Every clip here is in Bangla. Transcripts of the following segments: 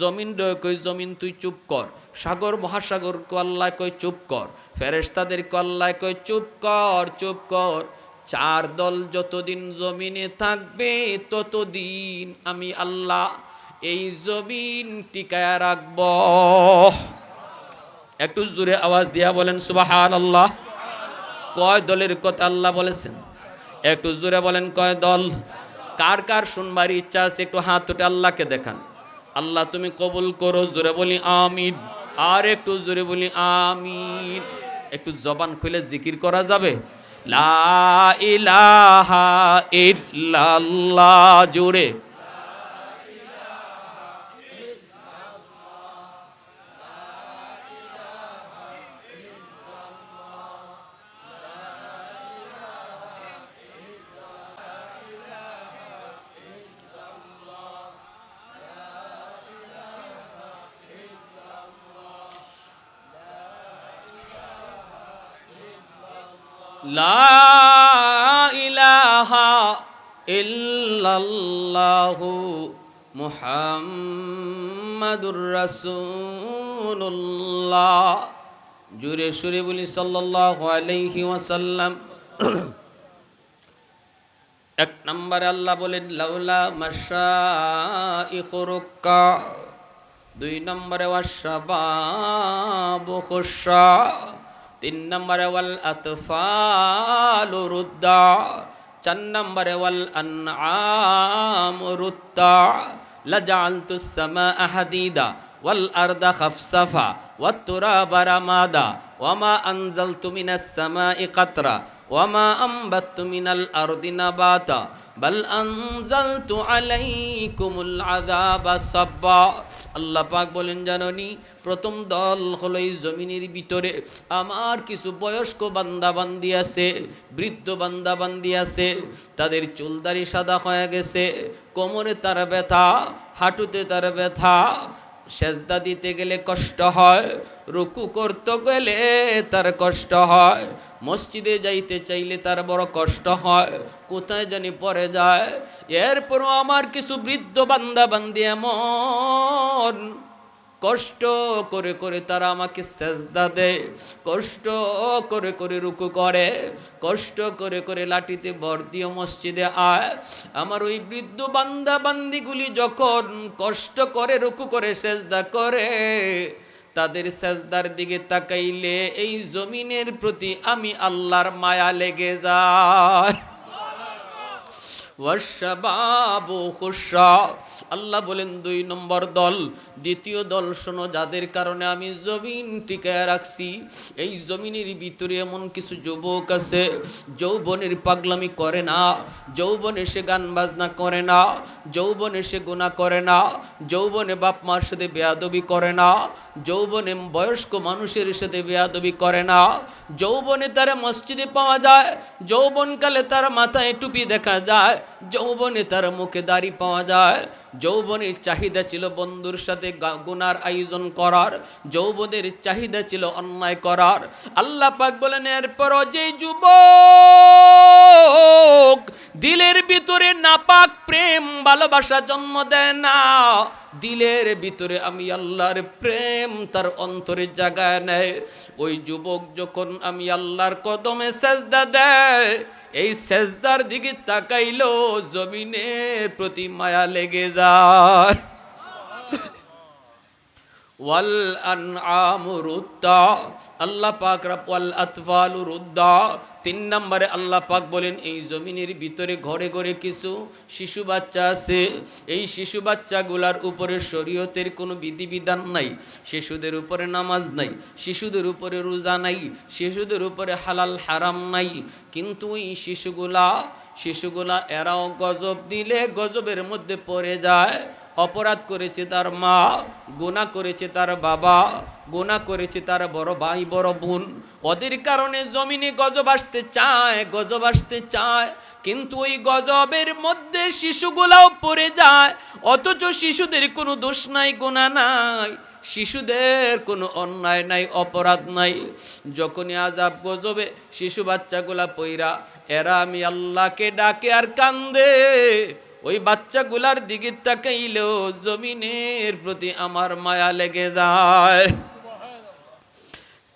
জমিন রয়ে কই জমিন তুই চুপ কর। সাগর মহাসাগর কল্লায় কই চুপ কর। ফেরেশতাদের কল্লায় কই চুপ কর চুপ কর। চার দল যতদিন জমিনে থাকবে, ততদিন আমি আল্লাহ এই জমিন টিকায় রাখব। একটু জোরে আওয়াজ দিয়া বলেন সুবাহান আল্লাহ কয় দলের কথা আল্লাহ বলেছেন? একটু জোরে বলেন, কয় দল? কার কার শুনবার ইচ্ছা আছে, একটু হাত উঠে আল্লাহকে দেখান। আল্লাহ তুমি কবুল করো, জোরে বলি আমিন। আর একটু জোরে বলি আমিন। একটু জবান খুলে জিকির করা যাবে? লা ইলাহা ইল্লাল্লাহ, জোরে। ইলাহা ইল্লাল্লাহু মুহাম্মাদুর রাসূলুল্লাহ। জুরে সুরে বলি সাল্লাল্লাহু আলাইহি ওয়াসাল্লাম। এক নম্বরে আল্লাহ বলেন, লাউলা মাশাইখুরুক্কা দুই নম্বরে ওয়াশাবাবু খুশা। تِنَّمَرَ نمبر والأطفال ردع چن والأنعام ردع لجعلت السماء حديدا والأرض خفصفا والتراب رمادا. وما أنزلت من السماء قطرا. وما أنبت من الأرض نباتا. বাল আনজালতু আলাইকুমুল আযাবা সাব্বা। আল্লাহ পাক বলেন, জাননি, প্রথম দল হলো এই জমিনের ভিতরে আমার কিছু বয়স্ক বান্দাবান্দি আছে, বৃদ্ধ বান্দাবান্দি আছে, তাদের চুলদারি সাদা হয়ে গেছে, কোমরে তার ব্যথা, হাঁটুতে তার ব্যথা, সেজদা দিতে গেলে কষ্ট হয়, রুকু করতে গেলে তার কষ্ট হয় মসজিদে যাইতে চাইলে তার বড় কষ্ট হয়, কোথায় জানি পরে যায়। এরপরও আমার কিছু বৃদ্ধ বান্দা বান্দি এমন। কষ্ট করে করে তারা আমাকে সেজদা দেয়, কষ্ট করে করে রুকু করে, কষ্ট করে করে লাঠিতে বর দিয়ে মসজিদে আয়। আমার ওই বৃদ্ধ বান্দা বান্দিগুলি যখন কষ্ট করে, রুকু করে, সেজদা করে তাদের সেজদার দিকে তাকাইলে, এই জমিনের প্রতি আমি আল্লাহর মায়া লেগে যায়। আল্লাহ বলেন, দুই নম্বর দল, দ্বিতীয় দল শোনো, যাদের কারণে আমি জমিন টিকায় রাখছি। এই জমিনের ভিতরে এমন কিছু যুবক আছে, যৌবনের পাগলামি করে না, যৌবনে সে গান বাজনা করে না, যৌবনে সে গুণা করে না, যৌবনে বাপ মার সাথে বেয়াদবি করে না যৌবনে বয়স্ক মানুষের সাথে বেয়াদবি করে না। যৌবনে তারা মসজিদে পাওয়া যায়, যৌবনকালে তার মাথায় টুপি দেখা যায়, যৌবনে তার মুখে দাড়ি পাওয়া যায়। যৌবনের চাহিদা ছিল বন্ধুর সাথে গুনার আয়োজন করার, যৌবনের চাহিদা ছিল অন্যায় করার। আল্লাহ পাক বলেন এরপর যে যুবক দিলের ভিতরে নাপাক প্রেম, ভালোবাসা জন্ম দেয় না। দিলের ভিতরে আমি আল্লাহর প্রেম তার অন্তরে জাগায় নেয়। ওই যুবক যখন আমি আল্লাহর কদমে সেজদা দেয়, এই সেজদার দিকে তাকাইলো জমিনের প্রতি মায়া লেগে যায়। ওয়াল আনআমু রুদ্দা আল্লাহ পাক ওয়াল আতফালু রুদ্দা তিন নম্বরে আল্লাহ পাক বলেন, এই জমিনের ভিতরে ঘরে ঘরে কিছু শিশু বাচ্চা আছে। এই শিশু বাচ্চাগুলার উপরে শরীয়তের কোনো বিধিবিধান নাই। শিশুদের উপরে নামাজ নাই। শিশুদের উপরে রোজা নাই। শিশুদের উপরে হালাল হারাম নাই। কিন্তু এই শিশুগুলা শিশুগুলা এরাও গজব দিলে গজবের মধ্যে পড়ে যায়। অপরাধ করেছে তার মা গোনা করেছে তার বাবা গোনা করেছে তার বড় ভাই, বড় বোন। ওদের কারণে জমিনে গজব আসতে চায়, গজব আসতে চায়। কিন্তু ওই গজবের মধ্যে শিশুগুলাও পড়ে যায়। অথচ শিশুদের কোনো দোষ নাই গোনা নাই। শিশুদের কোনো অন্যায় নাই, অপরাধ নাই। যখনই আজাব গজবে শিশু বাচ্চাগুলা পইরা, এরা আমি আল্লাহকে ডাকে আর কান্দে। ওই বাচ্চাগুলার দিকে তাকাইলেও জমিনের প্রতি আমার মায়া লেগে যায়।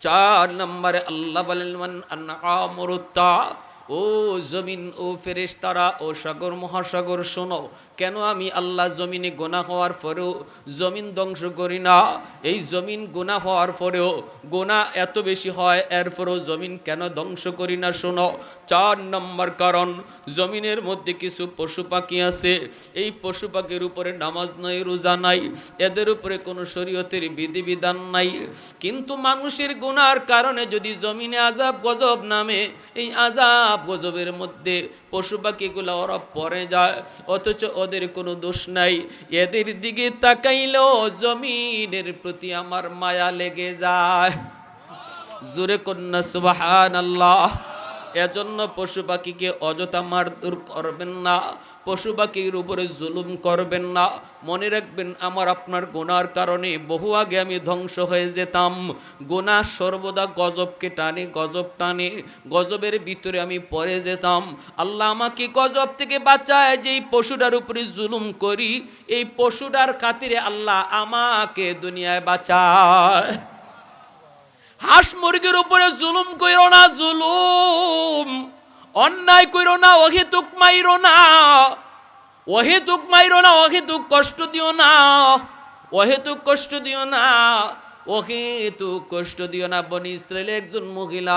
চার নম্বরে আল্লাহ বলেন আনআমুরুত্তা, ও জমিন, ও ফেরেশতারা, ও সাগর, মহাসাগর, শোনো কেন আমি আল্লাহ জমিনে গোনা হওয়ার পরেও জমিন ধ্বংস করি না? এই জমিন গোনা হওয়ার পরেও গোনা এত বেশি হয় এরপরেও জমিন কেন ধ্বংস করি না শোনো? চার নম্বর কারণ, জমিনের মধ্যে কিছু পশু পাখি আছে। এই পশু পাখির উপরে নামাজ নাই, রোজা নাই, এদের উপরে কোনো শরীয়তের বিধিবিধান নাই। কিন্তু মানুষের গুনার কারণে যদি জমিনে আজাব গজব নামে, এই আজাব গজবের মধ্যে পশু পাখিগুলো ওরা পরে যায়। অথচ ওদের কোনো দোষ নাই। এদের দিকে তাকাইলেও জমিনের প্রতি আমার মায়া লেগে যায়। জোরে কন্যা সুবাহান আল্লাহ এজন্য পশু পাখিকে অযথা মারধর করবেন না। পশু পাখির উপরে জুলুম করবেন না। মনে রাখবেন, আমার আপনার গোনার কারণে বহু আগে আমি ধ্বংস হয়ে যেতাম। গোনা সর্বদা গজবকে টানে, গজব টানে। গজবের ভিতরে আমি পড়ে যেতাম। আল্লাহ আমাকে গজব থেকে বাঁচায় যে এই পশুটার উপরে জুলুম করি। এই পশুটার খাতিরে আল্লাহ আমাকে দুনিয়ায় বাঁচায়। হাঁস মুরগির উপরে জুলুম কইরো না, জুলুম। অন্যায় কইরো না অহেতুক মাইরো না। অহেতুক মাইরো না অহেতুক কষ্ট দিও না। অহেতুক কষ্ট দিও না অহেতুক কষ্ট দিও না। বনি ইসরায়েলে একজন মহিলা,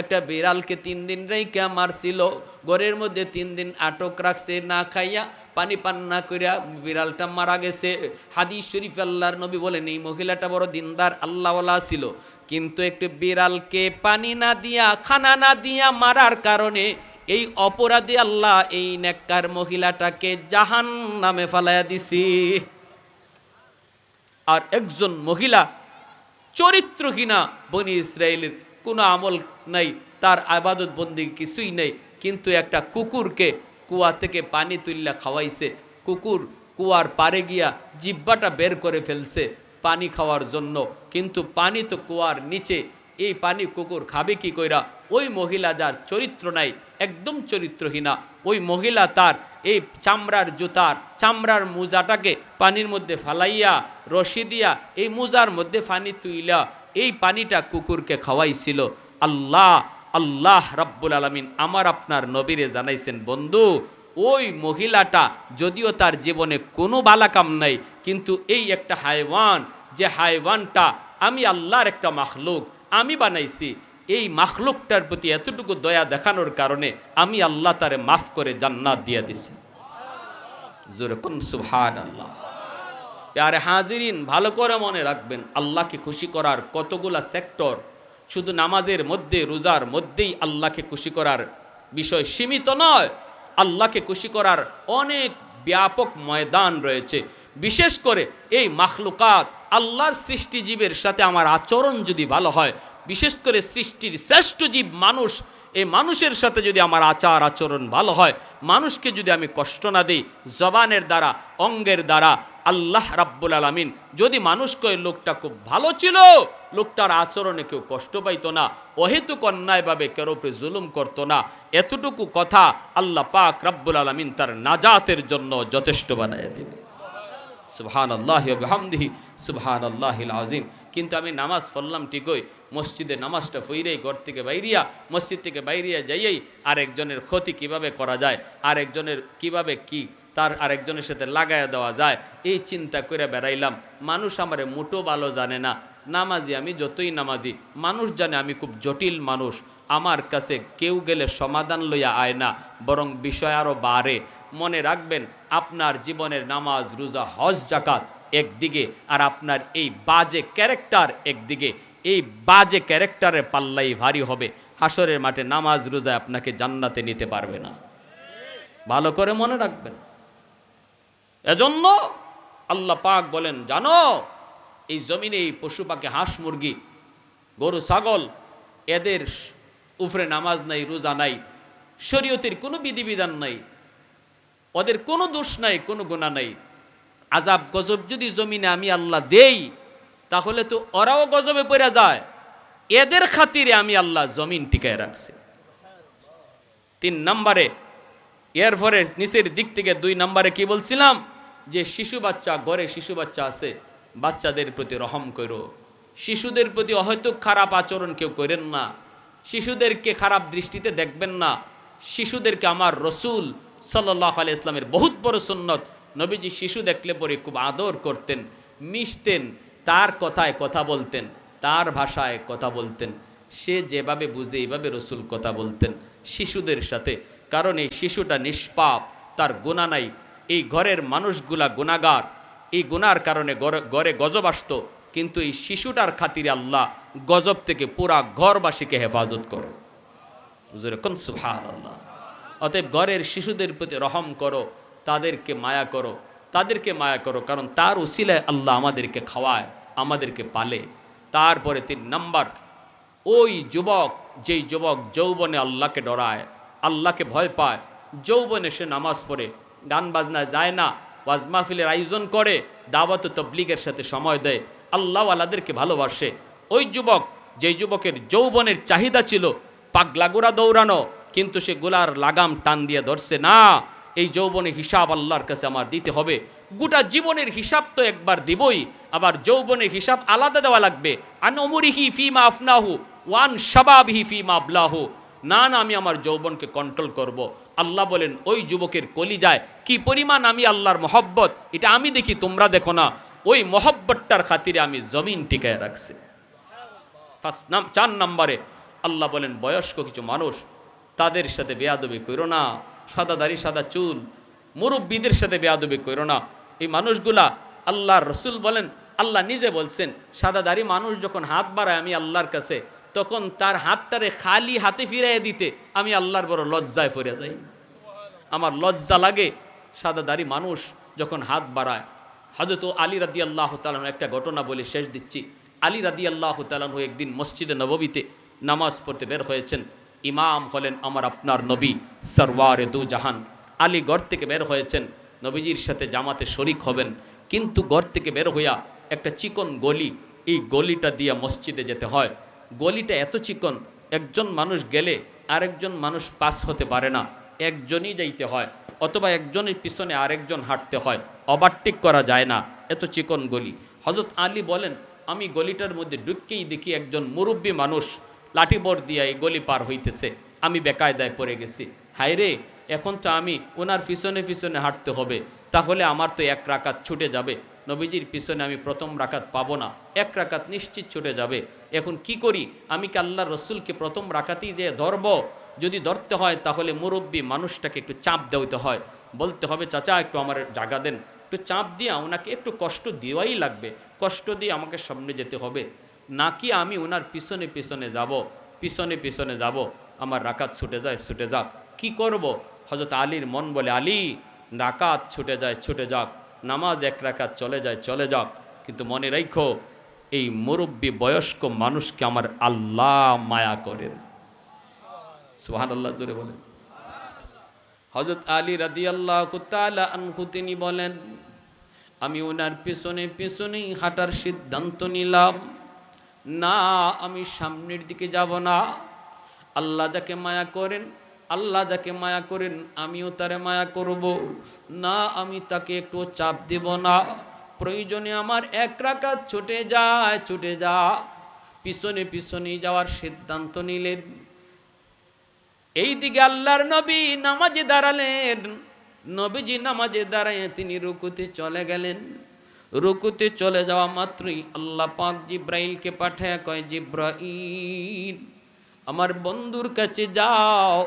একটা বিড়ালকে তিন দিন রেখে মারছিল। ঘরের মধ্যে তিন দিন আটক রাখছে, না খাইয়া পানি পান না করিয়া বিড়ালটা মারা গেছে। হাদিস শরীফ আল্লাহর নবী বলেন, এই মহিলাটা বড় দিনদার, আল্লাহওয়ালা ছিল। কিন্তু একটু বিড়ালকে পানি না দিয়া, খানা না দিয়া মারার কারণে এই অপরাধী আল্লাহ এই নেককার মহিলাটাকে জাহান নামে ফালাইয়া দিছি। আর একজন মহিলা চরিত্রহীনা বনি ইসরায়েলের কোনো আমল নাই, তার আবাদত বন্দি কিছুই নেই, কিন্তু একটা কুকুরকে কুয়া থেকে পানি তুললা খাওয়াইছে। কুকুর কুয়ার পারে গিয়া জিব্বাটা বের করে ফেলছে। পানি খাওয়ার জন্য। কিন্তু পানি তো কুয়ার নিচে। এই পানি কুকুর খাবে কি কইরা? ওই মহিলা যার চরিত্র নাই, একদম চরিত্রহীনা। ওই মহিলা তার এই চামড়ার জুতার, চামড়ার মোজাটাকে পানির মধ্যে ফালাইয়া, রশি দিয়া এই মোজার মধ্যে পানি তুইলা। এই পানিটা কুকুরকে খাওয়াইছিল। আল্লাহ আল্লাহ রাব্বুল আলমিন আমার আপনার নবীরে জানাইছেন, বন্ধু ওই মহিলাটা যদিও তার জীবনে কোনো বালাকাম নাই, কিন্তু এই একটা হাইওয়ান, যে হাইওয়ানটা আমি আল্লাহর একটা মাখলুক, আমি বানাইছি, এই মাখলুকটার প্রতি এতটুকু দয়া দেখানোর কারণে আমি আল্লাহ তারে মাফ করে জান্নাত দিয়ে দিছি। জোরে কোন আল্লাহ প্যারে হাজিরিন, ভালো করে মনে রাখবেন, আল্লাহকে খুশি করার কতগুলা সেক্টর, শুধু নামাজের মধ্যে, রোজার মধ্যেই আল্লাহকে খুশি করার বিষয় সীমিত নয় আল্লাহকে খুশি করার অনেক ব্যাপক ময়দান রয়েছে। বিশেষ করে এই মাখলুকাত আল্লাহর সৃষ্টিজীবের সাথে আমার আচরণ যদি ভালো হয়, বিশেষ করে সৃষ্টির শ্রেষ্ঠ জীব মানুষ এই মানুষের সাথে যদি আমার আচার আচরণ ভালো হয়, মানুষকে যদি আমি কষ্ট না দিই, জবানের দ্বারা, অঙ্গের দ্বারা আল্লাহ রাব্বুল আলমিন। যদি মানুষ কয়ে লোকটা খুব ভালো ছিল, লোকটার আচরণে কেউ কষ্ট পাইতো না অহেতুক অন্যায়ভাবে কেউ জুলুম করতো না, এতটুকু কথা আল্লাহ পাক রাব্বুল আলমিন তার নাজাতের জন্য যথেষ্ট বানায় দেবে। সুবহান আল্লাহ হামদিহি সুবহান আল্লাহ আজিম কিন্তু আমি নামাজ পড়লাম ঠিকই, মসজিদে নামাজটা ফইরেই ঘর থেকে বাইরিয়া, মসজিদ থেকে বাইরিয়া যাইয়েই আরেকজনের ক্ষতি কীভাবে করা যায়, আরেকজনের কীভাবে কি তার আরেকজনের সাথে লাগাইয়া দেওয়া যায়। এই চিন্তা করে বেড়াইলাম, মানুষ আমারে মোটো ভালো জানে না। নামাজি আমি যতই নামাজি, মানুষ জানে আমি খুব জটিল মানুষ। আমার কাছে কেউ গেলে সমাধান লইয়া আয় না, বরং বিষয় আরও বাড়ে। মনে রাখবেন, আপনার জীবনের নামাজ, রোজা, হজ জাকাত একদিকে, আর আপনার এই বাজে ক্যারেক্টার একদিকে। এই বাজে ক্যারেক্টারের পাল্লাই ভারী হবে। হাসরের মাঠে নামাজ রোজা আপনাকে জান্নাতে নিতে পারবে না। ভালো করে মনে রাখবেন। এজন্য আল্লাহ পাক বলেন, জানো, এই জমিনে এই পশু পাখি, হাঁস মুরগি, গরু, ছাগল, এদের উফরে নামাজ নাই, রোজা নাই, শরীয়তের কোনো বিধিবিধান নাই, ওদের কোনো দোষ নাই, কোনো গুণা নাই। আজাব, গজব যদি জমিনে আমি আল্লাহ দেই, তাহলে তো ওরাও গজবে পড়ে যায়। এদের খাতিরে আমি আল্লাহ জমিন টিকায় রাখছি। তিন নম্বরে, এরপরে নিচের দিক থেকে দুই নম্বরে কি বলছিলাম? যে শিশু বাচ্চা, ঘরে শিশু বাচ্চা আছে, বাচ্চাদের প্রতি রহম করো। শিশুদের প্রতি হয়তো খারাপ আচরণ কেউ করেন না। শিশুদেরকে খারাপ দৃষ্টিতে দেখবেন না। শিশুদেরকে আমার রসুল সাল্লাহ আলি ইসলামের বহুত বড় সুন্নত নবীজি শিশু দেখলে পরে খুব আদর করতেন, মিশতেন, তার কথায় কথা বলতেন, তার ভাষায় কথা বলতেন। সে যেভাবে বুঝে এইভাবে রসুল কথা বলতেন শিশুদের সাথে। কারণ এই শিশুটা নিষ্পাপ, তার গুণা নাই। এই ঘরের মানুষগুলা গুণাগার এই গুনার কারণে ঘরে গজব আসতো, কিন্তু এই শিশুটার খাতিরে আল্লাহ গজব থেকে পুরা ঘরবাসীকে হেফাজত করে। কোন আল্লাহ অতএব ঘরের শিশুদের প্রতি রহম করো, তাদেরকে মায়া করো, তাদেরকে মায়া করো, কারণ তার উসিলায় আল্লাহ আমাদেরকে খাওয়ায়, আমাদেরকে পালে। তারপরে তিন নাম্বার, ওই যুবক, যেই যুবক যৌবনে আল্লাহকে ডরায়, আল্লাহকে ভয় পায়, যৌবনে সে নামাজ পড়ে গান বাজনা যায় না, ওয়াজ মাহফিলের আয়োজন করে, দাওয়াত তবলিগের সাথে সময় দেয়। আল্লাহওয়ালাদেরকে ভালোবাসে। ওই যুবক, যেই যুবকের যৌবনের চাহিদা ছিল পাগলাগুড়া দৌড়ানো, কিন্তু সে গোলার লাগাম টান দিয়ে ধরছে, না, এই যৌবনের হিসাব আল্লাহর কাছে আমার দিতে হবে। গোটা জীবনের হিসাব তো একবার দিবই, আবার যৌবনের হিসাব আলাদা দেওয়া লাগবে। আন অমরিহি ফিমা আফনাহু, ওয়ান শাবাবিহি ফিমা আবলাহু। না না, আমি আমার যৌবনকে কন্ট্রোল করব। আল্লাহ বলেন, ওই যুবকের কলি যায় কি পরিমাণ আমি আল্লাহর মহব্বত? এটা আমি দেখি, তোমরা দেখো না। ওই মহব্বতটার খাতিরে আমি জমিন টিকায় রাখছি। ফার্স্ট নাম চার নম্বরে আল্লাহ বলেন, বয়স্ক কিছু মানুষ, তাদের সাথে বেয়াদবি করো না। সাদা দাড়ি, সাদা চুল। মুরব্বীদের সাথে বেয়াদবি করো না। এই মানুষগুলা আল্লাহর রসুল বলেন, আল্লাহ নিজে বলছেন, সাদা দাড়ি মানুষ যখন হাত বাড়ায়, আমি আল্লাহর কাছে তখন তার হাতটারে খালি হাতে ফিরাইয়া দিতে আমি আল্লাহর বড় লজ্জায় পড়ে যাই। আমার লজ্জা লাগে সাদা দাড়ি মানুষ যখন হাত বাড়ায়। হজরত আলী রাদি আল্লাহ তালান একটা ঘটনা বলে শেষ দিচ্ছি। আলী রাদি আল্লাহ তালানহু একদিন মসজিদে নববীতে নামাজ পড়তে বের হয়েছেন। ইমাম হলেন আমার আপনার নবী সরওয়ারে দু জাহান। আলী গড় থেকে বের হয়েছেন। নবীজির সাথে জামাতে শরিক হবেন। কিন্তু গড় থেকে বের হইয়া একটা চিকন গলি, এই গলিটা দিয়ে মসজিদে যেতে হয়। গলিটা এত চিকন, একজন মানুষ গেলে আরেকজন মানুষ পাস হতে পারে না। একজনই যাইতে হয়, অথবা একজনের পিছনে আরেকজন হাঁটতে হয়। ওভারটেক করা যায় না, এত চিকন গলি। হজরত আলী বলেন, আমি গলিটার মধ্যে ঢুককেই দেখি একজন মুরব্বী মানুষ লাঠিবর দিয়া এই গলি পার হইতেছে। আমি বেকায়দায় পড়ে গেছি। হায় রে, এখন তো আমি ওনার পিছনে পিছনে হাঁটতে হবে। তাহলে আমার তো এক রাকাত ছুটে যাবে। নবীজির পিছনে আমি প্রথম রাকাত পাবো না। এক রাকাত নিশ্চিত ছুটে যাবে। এখন কি করি? আমি কি আল্লাহ রসুলকে প্রথম রাকাতেই যে ধরব? যদি ধরতে হয়, তাহলে মুরব্বী মানুষটাকে একটু চাপ দেওয়াতে হয়। বলতে হবে, চাচা, একটু আমার জাগা দেন। একটু চাপ দিয়ে ওনাকে একটু কষ্ট দেওয়াই লাগবে। কষ্ট দিয়ে আমাকে সামনে যেতে হবে। নাকি আমি ওনার পিছনে পিছনে যাব? পিছনে পিছনে যাব। আমার রাকাত ছুটে যায়, ছুটে যাক। কি করব? হজরত আলীর মন বলে, আলী, রাকাত ছুটে যায়, ছুটে যাক। নামাজ এক রাকাত চলে যায়, চলে যাক কিন্তু মনে রাখো, এই মুরব্বী বয়স্ক মানুষকে আমার আল্লাহ মায়া করেন। সুহান আল্লাহ জোরে বলেন। হজরত আলী রাদি আল্লাহ আনহু, তিনি বলেন, আমি ওনার পেছনে পেছনেই হাঁটার সিদ্ধান্ত নিলাম। না, আমি সামনের দিকে যাব না। আল্লাহ যাকে মায়া করেন আল্লাহ যাকে মায়া করেন, আমিও তারে মায়া করব। না, আমি তাকে একটু চাপ দেব না। প্রয়োজনে আমার এক রাকাত ছুটে যায়, ছুটে যা। পিছনে পিছনে যাওয়ার সিদ্ধান্ত নিলেন। এই দিকে আল্লাহর নবী নামাজে দাঁড়ালেন। নবীজি নামাজে দাঁড়ায় তিনি রুকুতে চলে গেলেন। রুকুতে চলে যাওয়া মাত্রই আল্লাহ পাক জিব্রাইলকে পাঠায়, কয়, জিব্রাইল, আমার বন্ধুর কাছে যাও।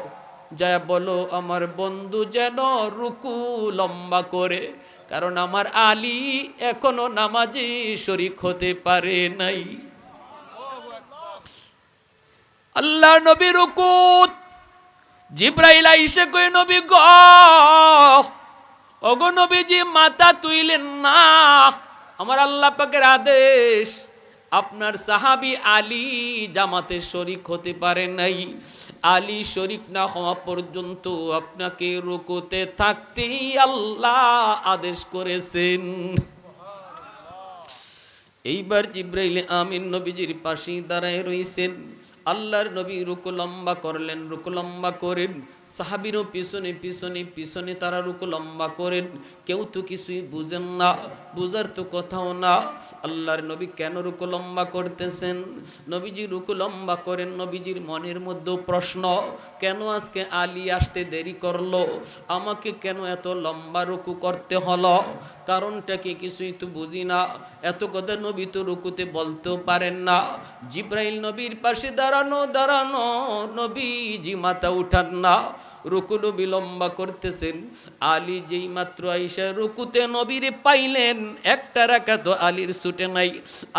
যা বলো, আমার বন্ধু যেন রুকু লম্বা করে। কারণ আমার আলী এখনও নামাজে শরিক হতে পারে নাই। আল্লাহ নবী রুকুত জিব্রাইল আইসে কই, নবী গ ওগো নবীজি মাথা তুইলেন না। আমার আল্লাহ পাকের আদেশ আপনার সাহাবি আলী জামাতে শরিক হতে পারে নাই। আলী শরিক না হওয়া পর্যন্ত আপনাকে রুকুতে থাকতেই আল্লাহ আদেশ করেছেন। এইবার জিব্রাইল আমিন নবীজির পাশেই দাঁড়ায় রইছেন। আল্লাহর নবী রুকু লম্বা করলেন, রুকু লম্বা করেন। সাহাবিরও পিছনে পিছনে পিছনে তারা রুকু লম্বা করেন। কেউ তো কিছুই বুঝেন না, বুঝার তো কোথাও না। আল্লাহর নবী কেন রুকু লম্বা করতেছেন? নবীজি রুকু লম্বা করেন, নবীজির মনের মধ্যেও প্রশ্ন, কেন আজকে আলী আসতে দেরি করল? আমাকে কেন এত লম্বা রুকু করতে হলো? কারণটা কি কিছুই তো বুঝি না। এত কথা নবী তো রুকুতে বলতেও পারেন না। জিব্রাইল নবীর পাশে দাঁড়ানো দাঁড়ানো, নবীজি মাথা উঠান না। রুকুনু বিলম্বা করতেছেন। আলী যেই মাত্র আইসা রুকুতে নবীরে পাইলেন, একটা রাখা তো আলীর ছুটে নাই।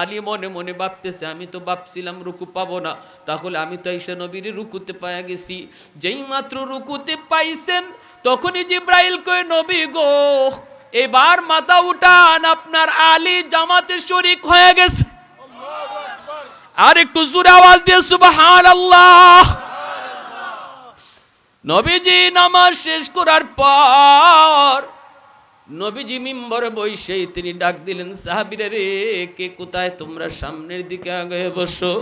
আলী মনে মনে ভাবতেছে, আমি তো ভাবছিলাম রুকু পাবো না, তাহলে আমি তো আইসা নবীরে রুকুতে পাইয়া গেছি। যেই মাত্র রুকুতে পাইছেন, তখনই জিব্রাইল কই নবী গো, এবার মাথা উঠান, আপনার আলী জামাতে শরিক হয়ে গেছে। আর একটু জোরে আওয়াজ দিয়ে সুবহান আল্লাহ নবীজি নামাজ শেষ করার পর নবীজি মিম্বরে বৈশেই তিনি ডাক দিলেন, সাহাবিরে রে, কে কোথায়? তোমরা সামনের দিকে আগে বসো।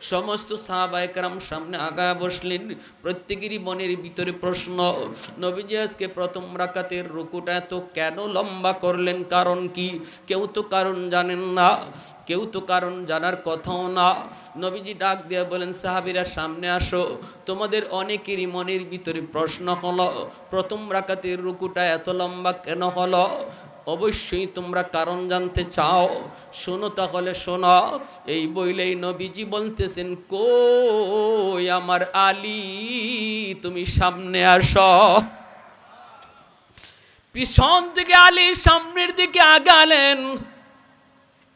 সমস্ত সাহাবায়ে কারাম সামনে আগায় বসলেন। প্রত্যেকেরই মনের ভিতরে প্রশ্ন, নবীজি আজকে প্রথম রাকাতের রুকুটা এত কেন লম্বা করলেন? কারণ কি? কেউ তো কারণ জানেন না, কেউ তো কারণ জানার কথাও না। নবীজি ডাক দিয়ে বলেন, সাহাবিরা, সামনে আসো। তোমাদের অনেকেরই মনের ভিতরে প্রশ্ন হলো, প্রথম রাকাতের রুকুটা এত লম্বা কেন হলো? অবশ্যই তোমরা কারণ জানতে চাও। শোনো তাহলে শোনো, এই বইলেই নবীজি বলতেছেন, কই আমার আলী, তুমি সামনে আসো। পিছন থেকে আলী, সামনের দিকে আগালেন।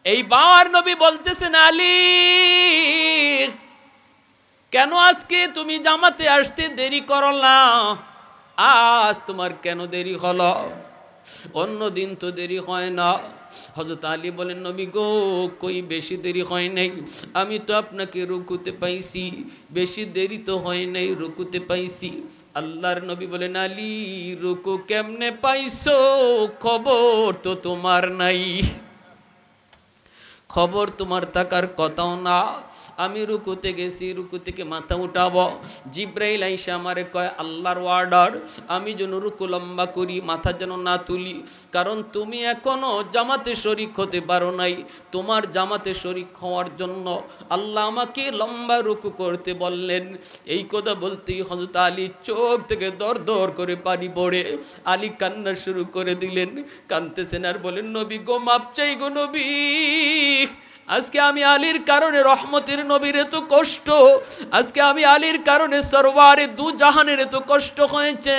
এই এইবার নবী বলতেছেন, আলী, কেন আজকে তুমি জামাতে আসতে দেরি করো না আজ তোমার কেন দেরি হলো? অন্য দিন তো দেরি হয় না। হজরত আলী বলেন, নবী গো, কই বেশি দেরি হয় নাই? আমি তো আপনাকে রুকুতে পাইছি। বেশি দেরি তো হয় নাই, রুকুতে পাইছি। আল্লাহর নবী বলেন, আলী, রুকু কেমনে পাইছো? খবর তো তোমার নাই। খবর তোমার থাকার কথাও না। আমি রুকুতে গেছি, রুকু থেকে মাথা উঠাবো। জিব্রাইল আইসা আমারে কয়, আল্লাহর ওয়ার্ডার আমি যেন রুকু লম্বা করি, মাথা যেন না তুলি। কারণ তুমি এখনও জামাতে শরিক হতে পারো নাই। তোমার জামাতে শরিক হওয়ার জন্য আল্লাহ আমাকে লম্বা রুকু করতে বললেন। এই কথা বলতেই হজরত আলী চোখ থেকে দর দর করে পানি পড়ে। আলী কান্না শুরু করে দিলেন। কানতেছেন আর বলেন, নবী গো, মাপ চাই গো নবী। আজকে আমি আলীর কারণে রহমতের নবীর এত কষ্ট। আজকে আমি আলীর কারণে সরওয়ারে দু জাহানের এত কষ্ট হয়েছে।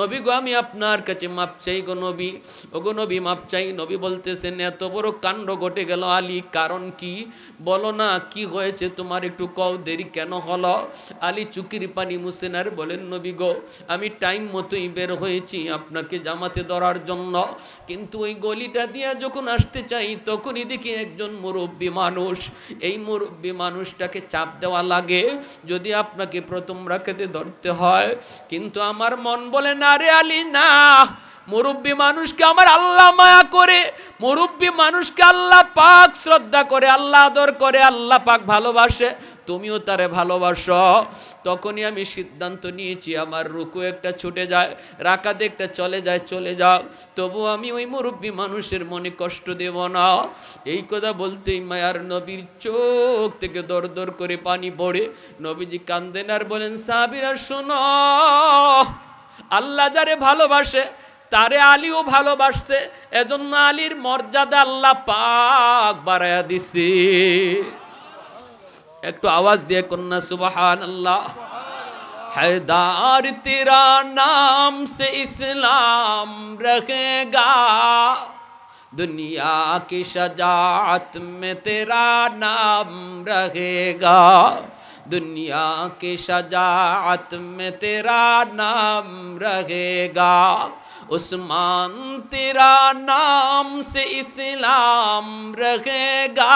নবী গো, আমি আপনার কাছে মাপ চাই গো নবী। ও গো নবী, মাপ চাই। নবী বলতেছেন, এত বড় কাণ্ড ঘটে গেল আলী, কারণ কি? বলো না, কি হয়েছে? তোমার একটু কও, দেরি কেন হলো? আলী চুকির পানি মুছেন আর বলেন, নবী গো, আমি টাইম মতোই বের হয়েছি আপনাকে জামাতে ধরার জন্য। কিন্তু ওই গলিটা দিয়ে যখন আসতে চাই, তখনই দেখি একজন মুরব্বী মানুষ, এই মুরব্বী মানুষটাকে চাপ দেওয়া লাগে। যদি আপনাকে প্রথম রাখাতে ধরতে হয়, কিন্তু আমার মন বলে, না রে আলী, না। মুরব্বী মানুষকে আমার আল্লাহ মায়া করে, মুরব্বী মানুষকে আল্লাহ পাক শ্রদ্ধা করে, আল্লাহ আদর করে, আল্লাহ পাক ভালোবাসে। তুমিও তারে ভালোবাসো। তখনই আমি সিদ্ধান্ত নিয়েছি, আমার রুকু একটা ছুটে যায়, রাকাতে একটা চলে যায়, চলে যাও। তবু আমি ওই মুরব্বী মানুষের মনে কষ্ট দেব না। এই কথা বলতেই মায়ার নবীর চোখ থেকে দর দর করে পানি পড়ে। নবীজি কান্দেন আর বলেন, সাবিরা, শোনো। আল্লাহ যারে ভালোবাসে, তারে আলীও ভালোবাসছে। এজন্য আলীর মর্যাদা আল্লাহ পাক বাড়ায়া দিছে। একটু আওয়াজ দিয়ে কন্যা সুবাহান আল্লাহ हैदार तेरा नाम से इस्लाम रहेगा दुनिया की शजात में तेरा नाम रहेगा दुनिया की शजात में तेरा नाम रहेगा उस्मान तेरा नाम से इस्लाम रहेगा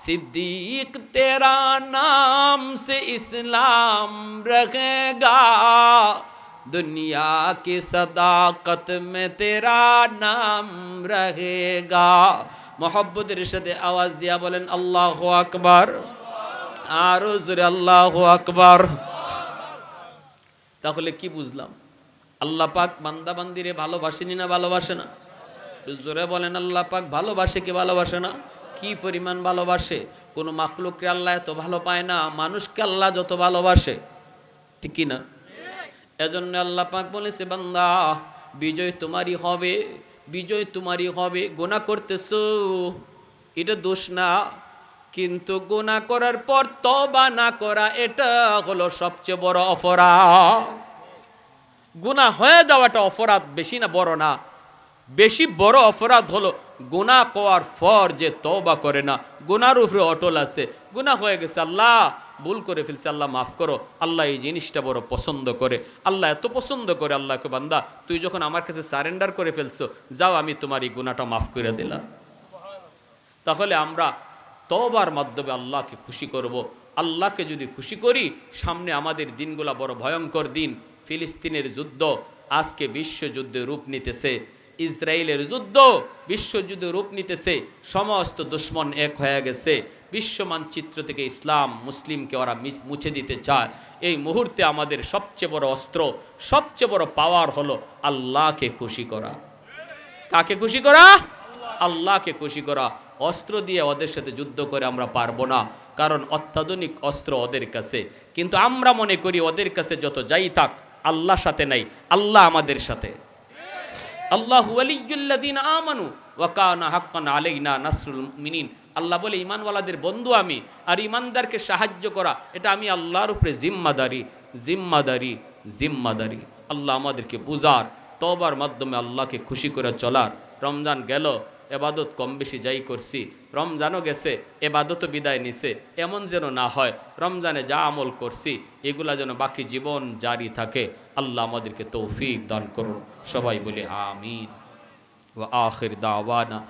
सिद्दीक तेरा नाम से इस्लाम रहेगा दुनिया की सदाकत में तेरा नाम रहेगा मोहब्बत रिशदे आवाज दिया बोलेन अल्लाह আকবার আরো জোরে আল্লাহ আকবার তাহলে কি বুঝলাম আল্লাহ পাক বান্দা বান্দিরে ভালোবাসেনি না ভালোবাসে না একটু জোরে বলেন আল্লাহ পাক ভালোবাসে কি ভালোবাসে না কি পরিমাণ ভালোবাসে? কোনো মাখলুককে আল্লাহ এত ভালো পায় না, মানুষকে আল্লাহ যত ভালোবাসে। ঠিক না এজন্য আল্লাহ পাক বলেছে, বান্দা, বিজয় তোমারই হবে, বিজয় তোমারই হবে, গোনা করতেছো। এটা দোষ না, কিন্তু গোনা করার পর তবা না করা, এটা হলো সবচেয়ে বড় অপরাধ। গুনাহ হয়ে যাওয়াটা অপরাধ, বেশি না, বড় না। বেশি বড় অপরাধ হলো গুনাহ করার পর যে তওবা করে না। গুনার উপরে অটল আছে। গুনাহ হয়ে গেছে, আল্লাহ ভুল করে ফেলছে, আল্লাহ মাফ করো। আল্লাহ এই জিনিসটা বড় পছন্দ করে। আল্লাহ এত পছন্দ করে আল্লাহকে, বান্দা, তুই যখন আমার কাছে সারেন্ডার করে ফেলছো, যাও আমি তোমার এই গুনাহটা মাফ করে দিলাম। তাহলে আমরা তবার মাধ্যমে আল্লাহকে খুশি করব। আল্লাহকে যদি খুশি করি, সামনে আমাদের দিনগুলা বড় ভয়ঙ্কর দিন। ফিলিস্তিনের যুদ্ধ আজকে বিশ্বযুদ্ধে রূপ নিতেছে। ইসরায়েলের যুদ্ধ বিশ্বযুদ্ধে রূপ নিতেছে। সমস্ত দুশ্মন এক হয়ে গেছে। বিশ্ব মানচিত্র থেকে ইসলাম মুসলিমকে ওরা মুছে দিতে চায়। এই মুহূর্তে আমাদের সবচেয়ে বড় অস্ত্র, সবচেয়ে বড় পাওয়ার হলো আল্লাহকে খুশি করা। কাকে খুশি করা? আল্লাহকে খুশি করা। অস্ত্র দিয়ে ওদের সাথে যুদ্ধ করে আমরা পারব না, কারণ অত্যাধুনিক অস্ত্র ওদের কাছে। কিন্তু আমরা মনে করি ওদের কাছে যত যাই থাক আল্লাহ সাথে নাই, আল্লাহ আমাদের সাথে। আল্লাহ ওয়ালিউল্লাদিন আমানু ওয়াকানা হাক্কান আলাইনা নাসরুল মিনিন আল্লাহ বলে ইমানওয়ালাদের বন্ধু আমি, আর ইমানদারকে সাহায্য করা, এটা আমি আল্লাহর উপরে জিম্মাদারি জিম্মাদারি জিম্মাদারি। আল্লাহ আমাদেরকে বুঝার তবার মাধ্যমে আল্লাহকে খুশি করে চলার। রমজান গেল এবাদত কম বেশি যাই করছি। রমজানও গেছে, এবাদতও বিদায় নিছে। এমন যেন না হয়, রমজানে যা আমল করছি, এগুলা যেন বাকি জীবন জারি থাকে। আল্লাহ আমাদেরকে তৌফিক দান করুন। সবাই বলে আমিন। ও আখির দাওয়ানা।